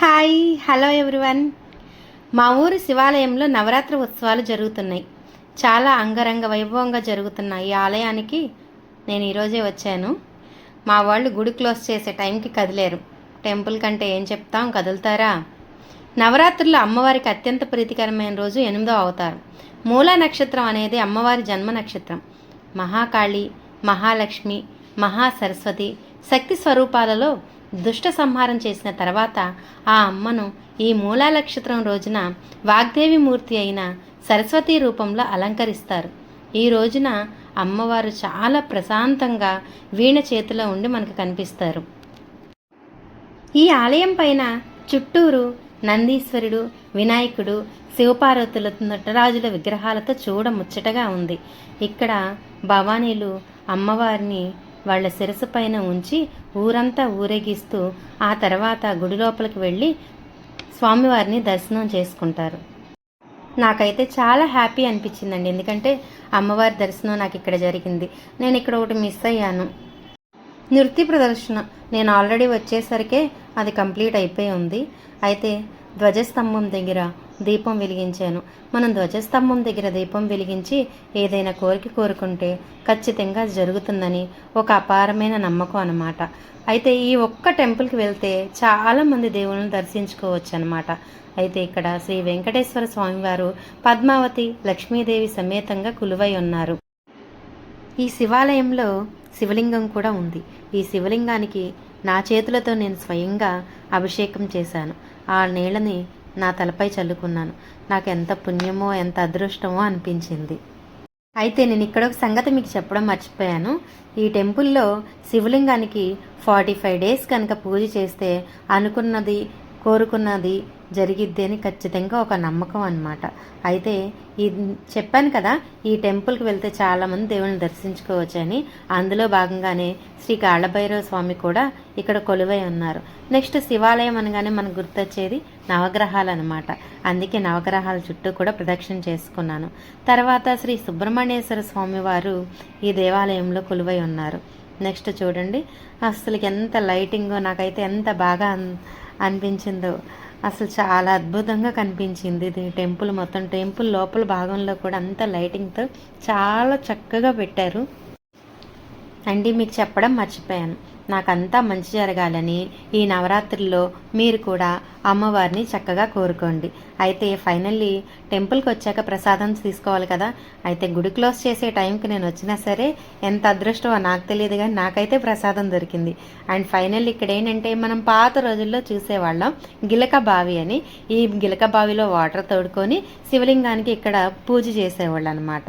Hi hello everyone. మా ఊరు శివాలయంలో నవరాత్రి ఉత్సవాలు జరుగుతున్నాయి. చాలా అంగరంగ వైభవంగా జరుగుతున్న ఈ ఆలయానికి నేను ఈరోజే వచ్చాను. మా వాళ్ళు గుడి క్లోజ్ చేసే టైంకి కదిలేరు. టెంపుల్ కంటే ఏం చెప్తాం కదులుతారా? నవరాత్రుల్లో అమ్మవారికి అత్యంత ప్రీతికరమైన రోజు ఎనిమిదో అవతారం. మూలా నక్షత్రం అనేది అమ్మవారి జన్మ నక్షత్రం. మహాకాళి మహాలక్ష్మి మహాసరస్వతి శక్తి స్వరూపాలలో దుష్ట సంహారం చేసిన తర్వాత ఆ అమ్మను ఈ మూలా నక్షత్రం రోజున వాగ్దేవి మూర్తి అయిన సరస్వతి రూపంలో అలంకరిస్తారు. ఈ రోజున అమ్మవారు చాలా ప్రశాంతంగా వీణ చేతిలో ఉండి మనకు కనిపిస్తారు. ఈ ఆలయం పైన చుట్టూరు నందీశ్వరుడు వినాయకుడు శివపార్వతుల నటరాజుల విగ్రహాలతో చూడ ముచ్చటగా ఉంది. ఇక్కడ భవానీలు అమ్మవారిని వాళ్ళ శిరసు పైన ఉంచి ఊరంతా ఊరేగిస్తూ ఆ తర్వాత గుడి లోపలికి వెళ్ళి స్వామివారిని దర్శనం చేసుకుంటారు. నాకైతే చాలా హ్యాపీ అనిపించిందండి. ఎందుకంటే అమ్మవారి దర్శనం నాకు ఇక్కడ జరిగింది. నేను ఇక్కడ ఒకటి మిస్ అయ్యాను. నృత్య ప్రదర్శన నేను ఆల్రెడీ వచ్చేసరికే అది కంప్లీట్ అయిపోయి ఉంది. అయితే ధ్వజస్తంభం దగ్గర దీపం వెలిగించాను. మనం ధ్వజస్తంభం దగ్గర దీపం వెలిగించి ఏదైనా కోరిక కోరుకుంటే ఖచ్చితంగా జరుగుతుందని ఒక అపారమైన నమ్మకం అన్నమాట. అయితే ఈ ఒక్క టెంపుల్కి వెళ్తే చాలామంది దేవుళ్ళని దర్శించుకోవచ్చు అనమాట అయితే ఇక్కడ శ్రీ వెంకటేశ్వర స్వామివారు పద్మావతి లక్ష్మీదేవి సమేతంగా కొలువై ఉన్నారు. ఈ శివాలయంలో శివలింగం కూడా ఉంది. ఈ శివలింగానికి నా చేతులతో నేను స్వయంగా అభిషేకం చేశాను. ఆ నీళ్ళని నా తలపై చల్లుకున్నాను. నాకు ఎంత పుణ్యమో ఎంత అదృష్టమో అనిపించింది. అయితే నేను ఇక్కడ ఒక సంగతి మీకు చెప్పడం మర్చిపోయాను. ఈ టెంపుల్లో శివలింగానికి ఫార్టీ ఫైవ్ డేస్ కనుక పూజ చేస్తే అనుకున్నది కోరుకున్నది జరిగిద్ది అని ఖచ్చితంగా ఒక నమ్మకం అనమాట అయితే ఈ చెప్పాను కదా ఈ టెంపుల్కి వెళ్తే చాలామంది దేవుని దర్శించుకోవచ్చని అందులో భాగంగానే శ్రీ కాళ్ళభైరవ స్వామి కూడా ఇక్కడ కొలువై ఉన్నారు. నెక్స్ట్ శివాలయం అనగానే మనకు గుర్తొచ్చేది నవగ్రహాలు అనమాట అందుకే నవగ్రహాల చుట్టూ కూడా ప్రదక్షిణ చేసుకున్నాను. తర్వాత శ్రీ సుబ్రహ్మణ్యేశ్వర స్వామి వారు ఈ దేవాలయంలో కొలువై ఉన్నారు. నెక్స్ట్ చూడండి అసలు ఎంత లైటింగో నాకైతే ఎంత బాగా అనిపించిందో. అసలు చాలా అద్భుతంగా కనిపించింది ఇది టెంపుల్ మొత్తం. టెంపుల్ లోపల భాగంలో కూడా అంత లైటింగ్తో చాలా చక్కగా పెట్టారు. అండి మీకు చెప్పడం మర్చిపోయాను. నాకంతా మంచి జరగాలని ఈ నవరాత్రుల్లో మీరు కూడా అమ్మవారిని చక్కగా కోరుకోండి. అయితే ఫైనల్లీ టెంపుల్కి వచ్చాక ప్రసాదం తీసుకోవాలి కదా. అయితే గుడి క్లోజ్ చేసే టైంకి నేను వచ్చినా సరే ఎంత అదృష్టమో నాకు తెలియదు కానీ నాకైతే ప్రసాదం దొరికింది. అండ్ ఫైనల్ ఇక్కడ ఏంటంటే మనం పాత రోజుల్లో చూసేవాళ్ళం గిలక బావి అని. ఈ గిలక బావిలో వాటర్ తోడుకొని శివలింగానికి ఇక్కడ పూజ చేసేవాళ్ళు అనమాట